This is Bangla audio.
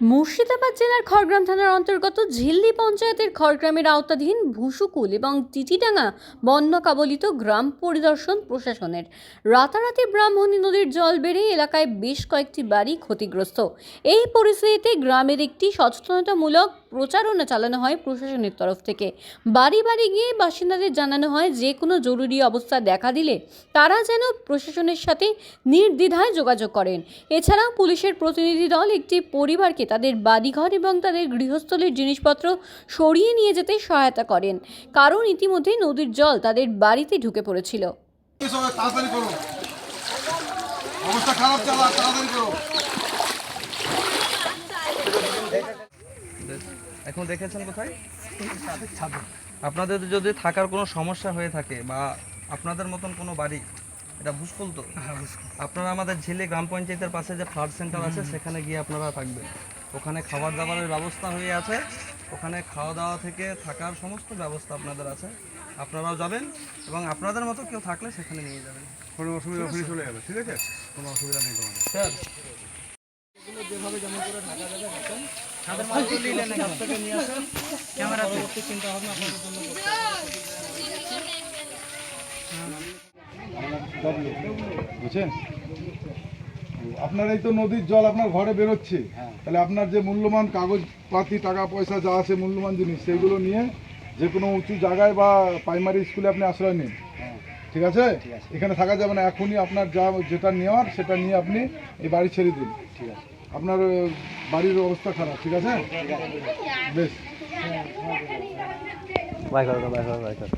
মুর্শিদাবাদ জেলার খড়গ্রাম থানার অন্তর্গত ঝিল্লি পঞ্চায়েতের খড়গ্রামের আওতাধীন ভুসুকুল এবং টিটিডাঙ্গা বন্যা কবলিত গ্রাম পরিদর্শন প্রশাসনের। রাতারাতি ব্রাহ্মণী নদীর জল বেড়ে এলাকায় বেশ কয়েকটি বাড়ি ক্ষতিগ্রস্ত। এই পরিস্থিতিতে গ্রামের একটি সচেতনতামূলক প্রচারণা চালানো হয় প্রশাসনের তরফ থেকে। বাড়ি বাড়ি গিয়ে বাসিন্দাদের জানানো হয়, যে কোনো জরুরি অবস্থা দেখা দিলে তারা যেন প্রশাসনের সাথে নির্দ্বিধায় যোগাযোগ করেন। এছাড়াও পুলিশের প্রতিনিধি দল একটি পরিবারকে তাদের বাড়িঘর এবং তাদের গৃহস্থলীর জিনিসপত্র সরিয়ে নিয়ে যেতে সহায়তা করেন কারণ ইতিমধ্যে নদীর জল তাদের বাড়িতে ঢুকে পড়েছিল। এসব তাড়াতাড়ি করো অবস্থা খারাপ তাড়াতাড়ি করো এখন দেখেছেন কোথায়? আপনাদের যদি থাকার কোনো সমস্যা হয়ে থাকে বা আপনাদের মতন কোনো বাড়ি এটা ভুসকুল তো? আপনারা আমাদের ঝিলে গ্রাম পঞ্চায়েতের পাশে যে ফ্লাড সেন্টার আছে সেখানে গিয়ে আপনারা থাকবেন। ওখানে খাবার দাবারের ব্যবস্থা হয়ে আছে। ওখানে খাওয়া দাওয়া থেকে থাকার সমস্ত ব্যবস্থা আপনাদের আছে। আপনারাও যাবেন এবং আপনাদের মতো কেউ থাকলে সেখানে নিয়ে যাবেন। কোনো অসুবিধা ফিরে চলে যাবে ঠিক আছে? কোনো অসুবিধা নেই তোমাদের। স্যার। যেভাবে যেমন করে থাকা যাবে থাকেন তাদের মাঝে নিলেন কাছ থেকে নিয়ে আসেন ক্যামেরা চিন্তা ভাবনা আপনাদের জন্য বুঝছেন? আপনার এই তো নদীর জল আপনার ঘরে বেরোচ্ছে। তাহলে আপনার যে মূল্যবান কাগজপাতি টাকা পয়সা যা আছে মূল্যবান জিনিস সেইগুলো নিয়ে যে কোনো উঁচু জায়গায় বা প্রাইমারি স্কুলে আপনি আশ্রয় নিন। ঠিক আছে? এখানে থাকা যাবে না। এখনই আপনার যা যেটা নেওয়ার সেটা নিয়ে আপনি এই বাড়ি ছেড়ে দিন। ঠিক আছে। আপনার বাড়ির অবস্থা খারাপ ঠিক আছে? বেশ। বাই করো বাই করো বাই করো